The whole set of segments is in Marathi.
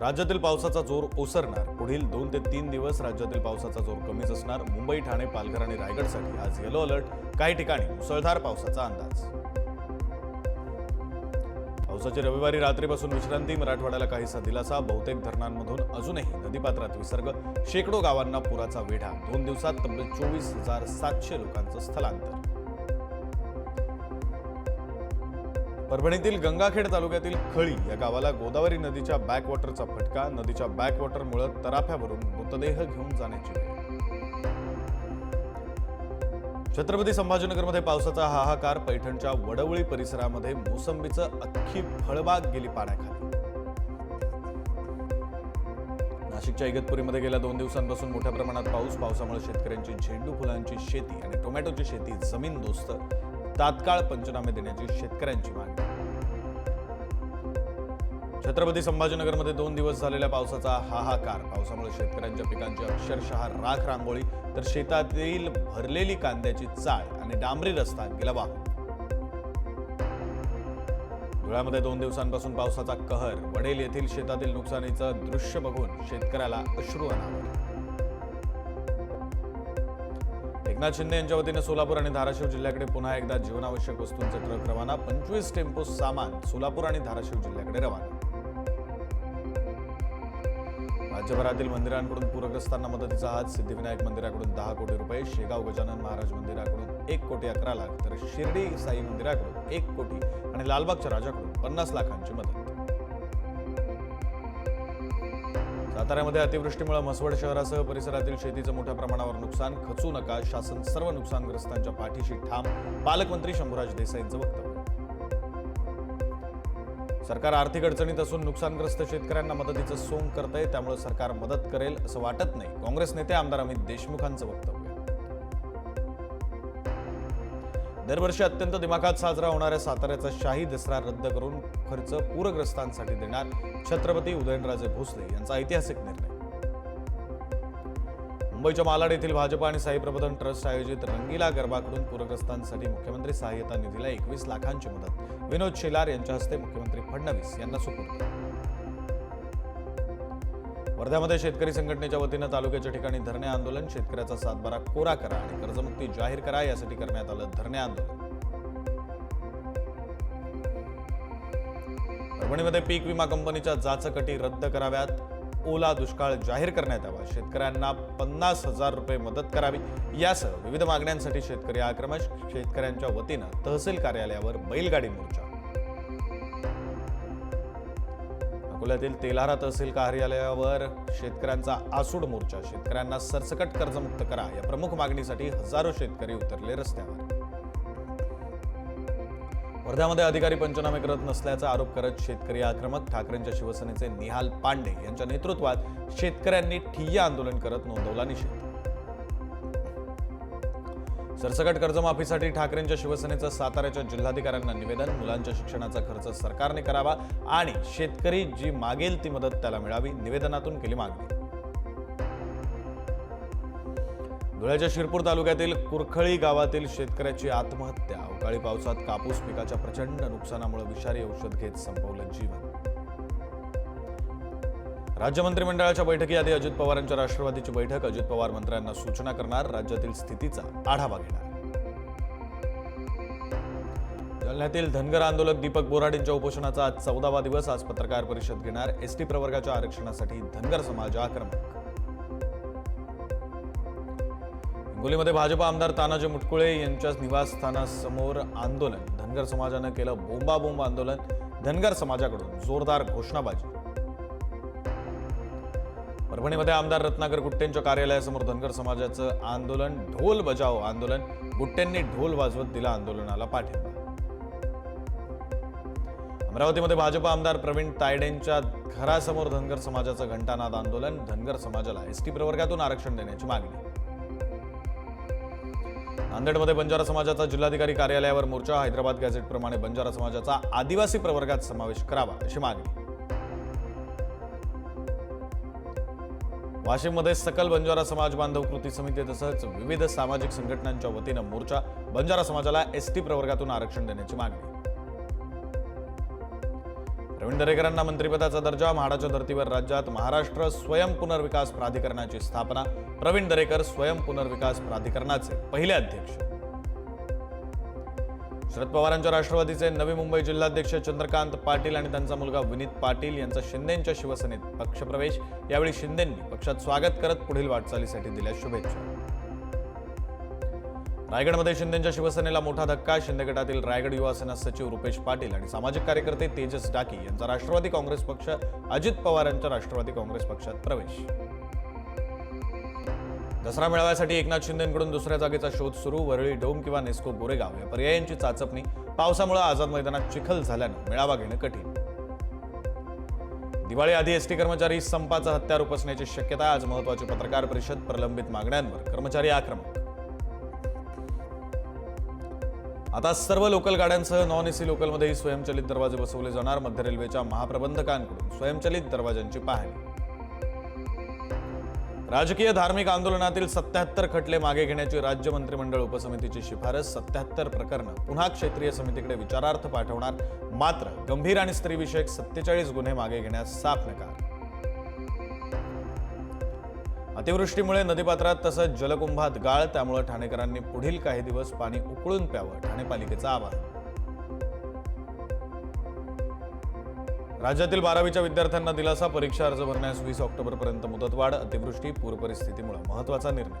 राज्यातील पावसाचा जोर ओसरणार. पुढील दोन ते तीन दिवस राज्यातील पावसाचा जोर कमीच असणार. मुंबई ठाणे पालघर आणि रायगडसाठी आज येलो अलर्ट काही ठिकाणी मुसळधार पावसाचा अंदाज. पावसाची रविवारी रात्रीपासून विश्रांती मराठवाड्याला काहीसा दिलासा बहुतेक धरणांमधून अजूनही नदीपात्रात विसर्ग. शेकडो गावांना पुराचा वेढा. दोन दिवसात तब्बल चोवीस हजार सातशे लोकांचं स्थलांतर. परभणीतील गंगाखेड तालुक्यातील खळी या गावाला गोदावरी नदीच्या बॅकवॉटरचा फटका. नदीच्या बॅकवॉटरमुळे तराफ्यावरून मृतदेह घेऊन जाण्याची छत्रपती संभाजीनगरमध्ये पावसाचा हाहाकार. पैठणच्या वडवळी परिसरामध्ये मोसंबीचं अख्खी फळबाग गेली पाण्याखाली. नाशिकच्या इगतपुरीमध्ये गेल्या दोन दिवसांपासून मोठ्या प्रमाणात पाऊस. पावसामुळे शेतकऱ्यांची झेंडू फुलांची शेती आणि टोमॅटोची शेती जमीन दोस्त. तात्काळ पंचनामे देण्याची शेतकऱ्यांची मागणी. छत्रपती संभाजीनगरमध्ये दोन दिवस झालेल्या पावसाचा हाहाकार. पावसामुळे शेतकऱ्यांच्या पिकांची अक्षरशः राख रांगोळी तर शेतातील भरलेली कांद्याची चाळ आणि डांबरी रस्ता गेला वाहून. धुळ्यामध्ये दोन दिवसांपासून पावसाचा कहर. वडेल येथील शेतातील नुकसानीचं दृश्य बघून शेतकऱ्याला अश्रू अनावर. एकनाथ शिंदे यांच्या वतीने सोलापूर आणि धाराशिव जिल्ह्याकडे पुन्हा एकदा जीवनावश्यक वस्तूंचे ट्रक रवाना पंचवीस टेम्पो सामान सोलापूर आणि धाराशिव जिल्ह्याकडे रवाना. राज्यभरातील मंदिरांकडून पूरग्रस्तांना मदतीचा हात सिद्धिविनायक मंदिराकडून दहा कोटी रुपये शेगाव गजानन महाराज मंदिराकडून एक कोटी अकरा लाख तर शिर्डी साई मंदिराकडून एक कोटी आणि लालबागच्या राजाकडून पन्नास लाखांची मदत. साताऱ्यामध्ये अतिवृष्टीमुळे म्हसवड शहरासह परिसरातील शेतीचं मोठ्या प्रमाणावर नुकसान खचू नका शासन सर्व नुकसानग्रस्तांच्या पाठीशी ठाम पालकमंत्री शंभूराज देसाईंचं वक्तव्य. सरकार आर्थिक अडचणीत असून नुकसानग्रस्त शेतकऱ्यांना मदतीचं सोंग करतंय त्यामुळे सरकार मदत करेल असं वाटत नाही. काँग्रेस नेते आमदार अमित देशमुखांचं वक्तव्य. दरवर्षी अत्यंत दिमाखात साजरा होणाऱ्या साताऱ्याचा शाही दसरा रद्द करून खर्च पूरग्रस्तांसाठी देणार छत्रपती उदयनराजे भोसले यांचा ऐतिहासिक निर्णय. मुंबईच्या मालाड येथील भाजप आणि साई प्रबोधन ट्रस्ट आयोजित रंगीला गरबाकडून पूरग्रस्तांसाठी मुख्यमंत्री सहाय्यता निधीला एकवीस लाखांची मदत. विनोद शेलार यांच्या हस्ते मुख्यमंत्री फडणवीस यांना सुपूर्द वर्ध्यामध्ये शेतकरी संघटनेच्या वतीनं तालुक्याच्या ठिकाणी धरणे आंदोलन शेतकऱ्याचा सातबारा कोरा करा आणि कर्जमुक्ती जाहीर करा यासाठी करण्यात आलं धरणे आंदोलन. परभणीमध्ये पीक विमा कंपनीच्या जाचकटी रद्द कराव्यात. ओला दुष्काळ जाहीर करण्यात यावा. शेतकऱ्यांना पन्नास हजार रुपये मदत करावी. यासह विविध मागण्यांसाठी शेतकरी आक्रमक शेतकऱ्यांच्या वतीनं तहसील कार्यालयावर बैलगाडी मोर्चा. अकोल्यातील तेलारा तहसील कार्यालयावर शेतकऱ्यांचा आसूड मोर्चा. शेतकऱ्यांना सरसकट कर्जमुक्त करा या प्रमुख मागणीसाठी हजारो शेतकरी उतरले रस्त्यावर. वर्ध्यामध्ये अधिकारी पंचनामे करत नसल्याचा आरोप करत शेतकरी आक्रमक ठाकरेंच्या शिवसेनेचे निहाल पांडे यांच्या नेतृत्वात शेतकऱ्यांनी ठिय्या आंदोलन करत नोंदवला निषेध. सरसकट कर्जमाफीसाठी ठाकरेंच्या शिवसेनेचं साताऱ्याच्या जिल्हाधिकाऱ्यांना निवेदन मुलांच्या शिक्षणाचा खर्च सरकारने करावा आणि शेतकरी जी मागेल ती मदत त्याला मिळावी निवेदनातून केली मागणी. धुळ्याच्या शिरपूर तालुक्यातील कुरखळी गावातील शेतकऱ्याची आत्महत्या. अवकाळी पावसात कापूस पिकाच्या प्रचंड नुकसानामुळे विषारी औषध घेत संपवलं जीवन. राज्य मंत्रिमंडळाच्या बैठकीआधी अजित पवारांच्या राष्ट्रवादीची बैठक. अजित पवार मंत्र्यांना सूचना करणार. राज्यातील स्थितीचा आढावा घेणार. जालन्यातील धनगर आंदोलक दीपक बोराडेंच्या उपोषणाचा आज चौदावा दिवस. आज पत्रकार परिषद घेणार. एसटी प्रवर्गाच्या आरक्षणासाठी धनगर समाज आक्रमक. हिंगोलीमध्ये भाजपा आमदार तानाजी मुटकुळे यांच्या निवासस्थानासमोर आंदोलन. धनगर समाजानं केलं बोंबाबोंब आंदोलन. धनगर समाजाकडून जोरदार घोषणाबाजी. परभणीमध्ये आमदार रत्नाकर गुट्टेंच्या कार्यालयासमोर धनगर समाजाचं आंदोलन ढोल बजाव आंदोलन. गुट्टेंनी ढोल वाजवत दिला आंदोलनाला पाठिंबा. अमरावतीमध्ये भाजप आमदार प्रवीण तायडेंच्या घरासमोर धनगर समाजाचं घंटानाद आंदोलन. धनगर समाजाला एसटी प्रवर्गातून आरक्षण देण्याची मागणी. नांदेडमध्ये बंजारा समाजाचा जिल्हाधिकारी कार्यालयावर मोर्चा हैदराबाद गॅझेटप्रमाणे बंजारा समाजाचा आदिवासी प्रवर्गात समावेश करावा अशी मागणी. वाशिममध्ये सकल बंजारा समाज बांधव कृती समिती तसंच विविध सामाजिक संघटनांच्या वतीनं मोर्चा बंजारा समाजाला एसटी प्रवर्गातून आरक्षण देण्याची मागणी. प्रवीण दरेकरांना मंत्रिपदाचा दर्जा म्हाडाच्या धर्तीवर राज्यात महाराष्ट्र स्वयं पुनर्विकास प्राधिकरणाची स्थापना प्रवीण दरेकर स्वयं पुनर्विकास प्राधिकरणाचे पहिले अध्यक्ष. शरद पवारांच्या राष्ट्रवादीचे नवी मुंबई जिल्हाध्यक्ष चंद्रकांत पाटील आणि त्यांचा मुलगा विनीत पाटील यांचा शिंदेंच्या शिवसेनेत पक्षप्रवेश. यावेळी शिंदेंनी पक्षात स्वागत करत पुढील वाटचालीसाठी दिल्या शुभेच्छा. रायगडमध्ये शिंदेच्या शिवसेनेला मोठा धक्का. शिंदे गटातील रायगड युवा सेना सचिव रुपेश पाटील आणि सामाजिक कार्यकर्ते तेजस डाकी यांचा राष्ट्रवादी काँग्रेस पक्ष अजित पवारांच्या राष्ट्रवादी काँग्रेस पक्षात प्रवेश. दसरा मेळाव्यासाठी एकनाथ शिंदेकडून दुसऱ्या जागेचा शोध सुरू. वरळी डोम किंवा नेस्को गोरेगाव या पर्यायांची चाचपणी. पावसामुळे आझाद मैदानात चिखल झाल्यानं मेळावा घेणं कठीण. दिवाळी आधी एसटी कर्मचारी संपाचा हत्यार उपसण्याची शक्यता आज महत्वाची पत्रकार परिषद प्रलंबित मागण्यांवर. कर्मचारी आक्रमक. आता सर्व लोकल गाड्यांसह नॉन एसी लोकलमध्येही स्वयंचलित दरवाजे बसवले जाणार. मध्य रेल्वेच्या महाप्रबंधकांकडून स्वयंचलित दरवाजांची पाहणी. राजकीय धार्मिक आंदोलनातील सत्याहत्तर खटले मागे घेण्याची राज्य मंत्रिमंडळ उपसमितीची शिफारस सत्याहत्तर प्रकरणं पुन्हा क्षेत्रीय समितीकडे विचारार्थ पाठवणार. मात्र गंभीर आणि स्त्रीविषयक सत्तेचाळीस गुन्हे मागे घेण्यास साफ नकार. अतिवृष्टीमुळे नदीपात्रात तसंच जलकुंभात गाळ त्यामुळे ठाणेकरांनी पुढील काही दिवस पाणी उकळून प्यावं ठाणे पालिकेचं आवाहन. राज्यातील बारावीच्या विद्यार्थ्यांना दिलासा परीक्षा अर्ज भरण्यास वीस ऑक्टोबरपर्यंत मुदतवाढ अतिवृष्टी पूर परिस्थितीमुळे महत्त्वाचा निर्णय.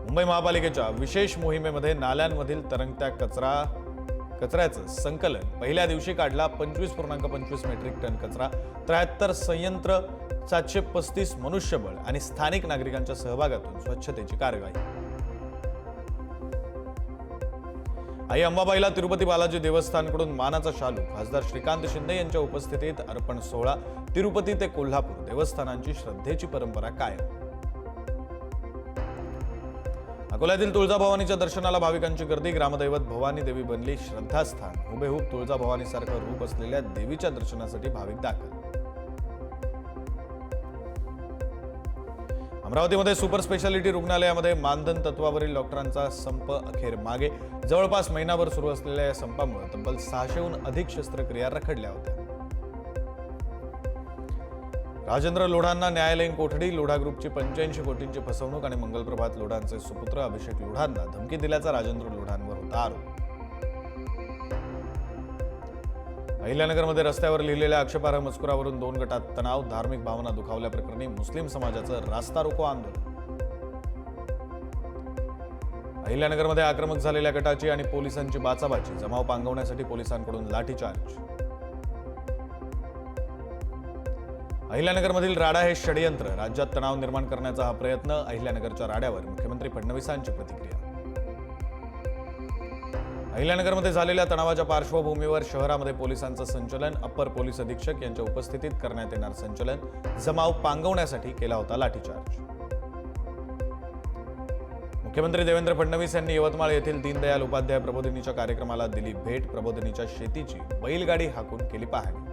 मुंबई महापालिकेच्या विशेष मोहिमेमध्ये नाल्यांमधील तरंगत्या कचरा कचऱ्याचं संकलन. पहिल्या दिवशी काढला पंचवीस पूर्णांक पंचवीस मेट्रिक टन कचरा. त्र्याहत्तर संयंत्र सातशे पस्तीस मनुष्यबळ आणि स्थानिक नागरिकांच्या सहभागातून स्वच्छतेची कार्यवाही आई अंबाबाईला तिरुपती बालाजी देवस्थानकडून मानाचा शालू. खासदार श्रीकांत शिंदे यांच्या उपस्थितीत अर्पण सोहळा तिरुपती ते कोल्हापूर देवस्थानांची श्रद्धेची परंपरा कायम. अकोल्यातील तुळजाभवानीच्या दर्शनाला भाविकांची गर्दी. ग्रामदैवत भवानी देवी बनली श्रद्धास्थान. हुबेहूब तुळजाभवानीसारखं रूप असलेल्या देवीच्या दर्शनासाठी भाविक दाखल. अमरावतीमध्ये सुपर स्पेशालिटी रुग्णालयामध्ये मानधन तत्वावरील डॉक्टरांचा संप अखेर मागे. जवळपास महिनाभर सुरू असलेल्या या संपामुळे तब्बल सहाशेहून अधिक शस्त्रक्रिया रखडल्या होत्या. राजेंद्र लोढांना न्यायालयीन कोठडी लोढा ग्रुपची पंच्याऐंशी कोटींची फसवणूक आणि मंगलप्रभात लोढांचे सुपुत्र अभिषेक लोढांना धमकी दिल्याचा राजेंद्र लोढांवर होता आरोप. अहिल्यानगरमध्ये रस्त्यावर लिहिलेल्या आक्षेपार्ह मजकुरावरून दोन गटात तणाव धार्मिक भावना दुखावल्याप्रकरणी मुस्लिम समाजाचं रास्ता रोको आंदोलन. अहिल्यानगरमध्ये आक्रमक झालेल्या गटाची आणि पोलिसांची बाचाबाची जमाव पांगवण्यासाठी पोलिसांकडून लाठीचार्ज अहिल्यानगरमधील राडा हे षडयंत्र राज्यात तणाव निर्माण करण्याचा हा प्रयत्न अहिल्यानगरच्या राड्यावर मुख्यमंत्री फडणवीसांची प्रतिक्रिया. अहिल्यानगरमध्ये झालेल्या तणावाच्या पार्श्वभूमीवर शहरामध्ये पोलिसांचं संचलन अप्पर पोलीस अधीक्षक यांच्या उपस्थितीत करण्यात येणार संचलन जमाव पांगवण्यासाठी केला होता लाठीचार्ज. मुख्यमंत्री देवेंद्र फडणवीस यांनी यवतमाळ येथील दीनदयाल उपाध्याय प्रबोधिनीच्या कार्यक्रमाला दिली भेट. प्रबोधिनीच्या शेतीची बैलगाडी हाकून केली पाहणी.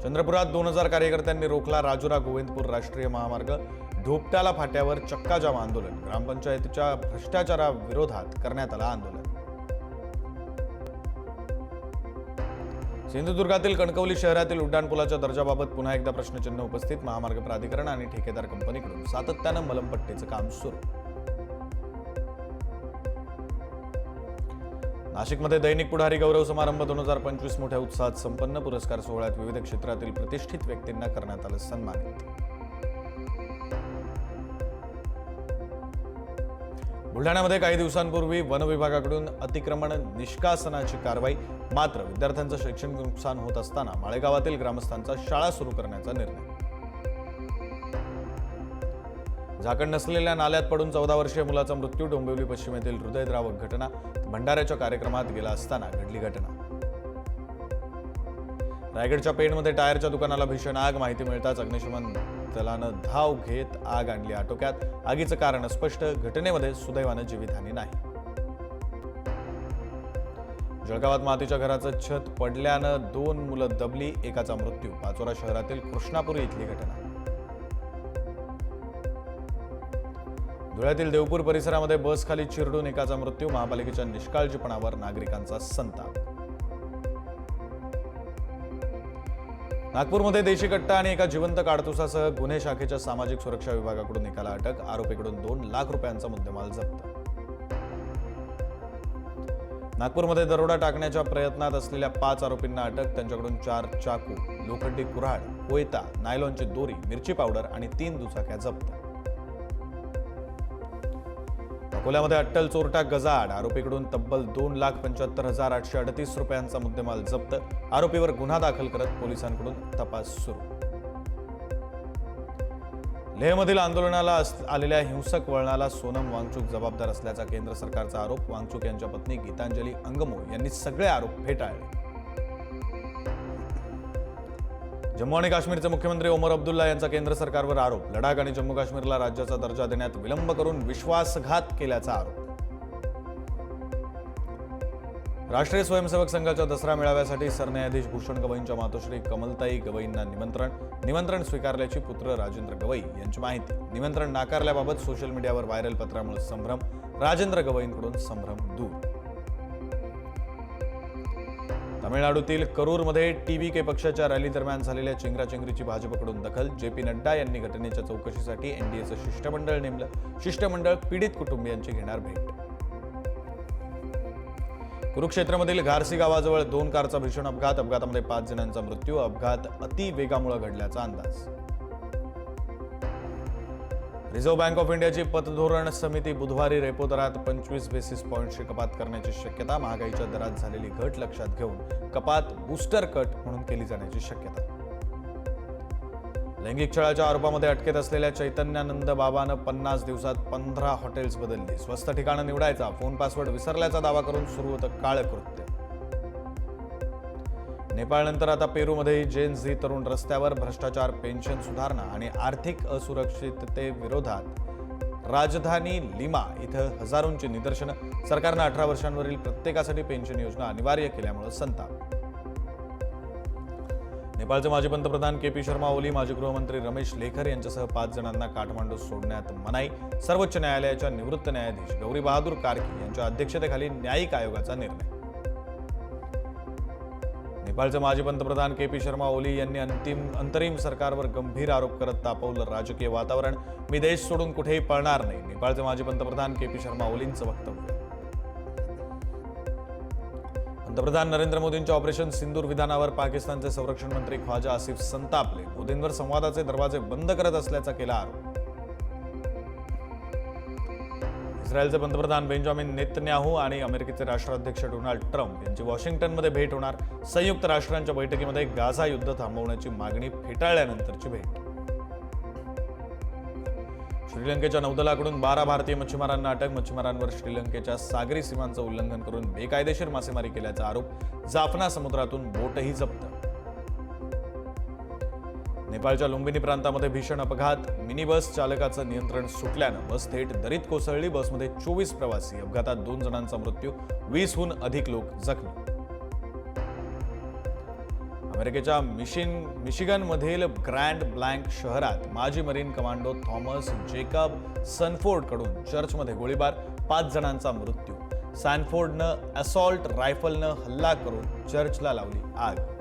चंद्रपुरात दोन हजार कार्यकर्त्यांनी रोखला राजुरा गोविंदपूर राष्ट्रीय महामार्ग. धोपट्याला फाट्यावर चक्काजाम आंदोलन. ग्रामपंचायतीच्या भ्रष्टाचाराविरोधात करण्यात आलं आंदोलन. सिंधुदुर्गातील कणकवली शहरातील उड्डाणपुलाच्या दर्जाबाबत पुन्हा एकदा प्रश्नचिन्ह उपस्थित. महामार्ग प्राधिकरण आणि ठेकेदार कंपनीकडून सातत्यानं मलमपट्टीचं काम सुरू. नाशिकमध्ये दैनिक पुढारी गौरव समारंभ दोन हजार पंचवीस मोठ्या उत्साहात संपन्न. पुरस्कार सोहळ्यात विविध क्षेत्रातील प्रतिष्ठित व्यक्तींना करण्यात आलं सन्मानित. बुलढाण्यामध्ये काही दिवसांपूर्वी वन विभागाकडून अतिक्रमण निष्कासनाची कारवाई मात्र विद्यार्थ्यांचं शैक्षणिक नुकसान होत असताना माळेगावातील ग्रामस्थांचा शाळा सुरू करण्याचा निर्णय. झाकण नसलेल्या नाल्यात पडून चौदा वर्षीय मुलाचा मृत्यू डोंबिवली पश्चिमेतील हृदयद्रावक घटना भंडाऱ्याच्या कार्यक्रमात गेला असताना घडली घटना. रायगडच्या पेणमध्ये टायरच्या दुकानाला भीषण आग माहिती मिळताच अग्निशमन दलानं धाव घेत आग आणली. आटोक्यात आगीचं कारण स्पष्ट घटनेमध्ये सुदैवानं जीवितहानी नाही. जळगावात मातीच्या घराचं छत पडल्यानं दोन मुलं दबली एकाचा मृत्यू पाचोरा शहरातील कृष्णापुरी इथली घटना. धुळ्यातील देवपूर परिसरामध्ये बस खाली चिरडून एकाचा मृत्यू महापालिकेच्या निष्काळजीपणावर नागरिकांचा संताप. नागपूरमध्ये देशी कट्टा आणि एका जिवंत काडतुसासह गुन्हे शाखेच्या सामाजिक सुरक्षा विभागाकडून एकाला अटक. आरोपीकडून दोन लाख रुपयांचा मुद्देमाल जप्त. नागपूरमध्ये दरोडा टाकण्याच्या प्रयत्नात असलेल्या पाच आरोपींना अटक. त्यांच्याकडून चार चाकू लोखंडी कुऱ्हाड कोयता नायलॉनची दोरी मिरची पावडर आणि तीन दुचाक्या जप्त. अकोल्यामध्ये अट्टल चोरटा गजाड आरोपीकडून तब्बल दोन लाख पंच्याहत्तर हजार आठशे अडतीस रुपयांचा मुद्देमाल जप्त. आरोपीवर गुन्हा दाखल करत पोलिसांकडून तपास सुरू. लेहमधील आंदोलनाला अस- आलेल्या हिंसक वळणाला सोनम वांगचूक जबाबदार असल्याचा केंद्र सरकारचा आरोप. वांगचूक यांच्या पत्नी गीतांजली अंगमो यांनी सगळे आरोप फेटाळले. जम्मू आणि काश्मीरचे मुख्यमंत्री ओमर अब्दुल्ला यांचा केंद्र सरकारवर आरोप. लडाख आणि जम्मू काश्मीरला राज्याचा दर्जा देण्यात विलंब करून विश्वासघात केल्याचा आरोप. राष्ट्रीय स्वयंसेवक संघाच्या दसरा मेळाव्यासाठी सरन्यायाधीश भूषण गवईंच्या मातोश्री कमलताई गवईंना निमंत्रण. निमंत्रण स्वीकारल्याची पुत्र राजेंद्र गवई यांची माहिती. निमंत्रण नाकारल्याबाबत सोशल मीडियावर व्हायरल पत्रामुळे संभ्रम. राजेंद्र गवईंकडून संभ्रम दूर. तामिळनाडूतील करूरमध्ये टी वी के पक्षाच्या रॅली दरम्यान झालेल्या चेंगराचेंगरीची भाजपकडून दखल जे पी नड्डा यांनी घटनेच्या चौकशीसाठी एनडीएचं शिष्टमंडळ नेमलं. शिष्टमंडळ पीडित कुटुंबियांची घेणार भेट. कुरुक्षेत्रमधील घारसी गावाजवळ दोन कारचा भीषण अपघात अपघातामध्ये पाच जणांचा मृत्यू अपघात अतिवेगामुळे घडल्याचा अंदाज. रिझर्व्ह बँक ऑफ इंडियाची पतधोरण समिती बुधवारी रेपो दरात पंचवीस बेसिस पॉईंटची कपात करण्याची शक्यता महागाईच्या दरात झालेली घट लक्षात घेऊन कपात बूस्टर कट म्हणून केली जाण्याची शक्यता. लैंगिक छळाच्या आरोपामध्ये अटकेत असलेल्या चैतन्यानंद बाबानं पन्नास दिवसात पंधरा हॉटेल्स बदलली. स्वस्त ठिकाणं निवडायचा फोन पासवर्ड विसरल्याचा दावा करून सुरू होतं काळकृत्य. नेपाळनंतर आता पेरूमध्ये जेन झी तरुण रस्त्यावर भ्रष्टाचार पेन्शन सुधारणा आणि आर्थिक असुरक्षिततेविरोधात राजधानी लिमा इथं हजारोंची निदर्शनं. सरकारनं अठरा वर्षांवरील प्रत्येकासाठी पेन्शन योजना अनिवार्य केल्यामुळे संताप. नेपाळचे माजी पंतप्रधान के पी शर्मा ओली माजी गृहमंत्री रमेश लेखर यांच्यासह पाच जणांना काठमांडू सोडण्यात मनाई. सर्वोच्च न्यायालयाच्या निवृत्त न्यायाधीश गौरी बहादूर कार्की यांच्या अध्यक्षतेखाली न्यायिक आयोगाचा निर्णय. नेपाळचे माजी पंतप्रधान के पी शर्मा ओली यांनी अंतिम अंतरिम सरकारवर गंभीर आरोप करत तापवलं राजकीय वातावरण. मी देश सोडून कुठेही पळणार नाही नेपाळचे माजी पंतप्रधान के पी शर्मा ओलींचं वक्तव्य. पंतप्रधान नरेंद्र मोदींच्या ऑपरेशन सिंदूर विधानावर पाकिस्तानचे संरक्षण मंत्री ख्वाजा आसिफ संतापले. मोदींवर संवादाचे दरवाजे बंद करत असल्याचा केला आरोप. इस्रायलचे पंतप्रधान बेंजामिन नेतन्याहू आणि अमेरिकेचे राष्ट्राध्यक्ष डोनाल्ड ट्रम्प यांची वॉशिंग्टनमध्ये भेट होणार. संयुक्त राष्ट्रांच्या बैठकीमध्ये गाझा युद्ध थांबवण्याची मागणी फेटाळल्यानंतरची भेट. श्रीलंकेच्या नौदलाकडून बारा भारतीय मच्छीमारांना अटक. मच्छीमारांवर श्रीलंकेच्या सागरी सीमांचं उल्लंघन करून बेकायदेशीर मासेमारी केल्याचा आरोप. जाफना समुद्रातून बोटही जप्त. नेपाळच्या लुंबिनी प्रांतामध्ये भीषण अपघात. मिनी बस चालकाचं नियंत्रण सुटल्यानं बस थेट दरीत कोसळली. बसमध्ये चोवीस प्रवासी. अपघातात दोन जणांचा मृत्यू. वीसहून अधिक लोक जखमी. अमेरिकेच्या मिशिन मिशिगनमधील ग्रँड ब्लँक शहरात माजी मरीन कमांडो थॉमस जेकब सनफोर्डकडून चर्चमध्ये गोळीबार. पाच जणांचा मृत्यू. सॅनफोर्डनं असॉल्ट रायफलनं हल्ला करून चर्चला लावली आग.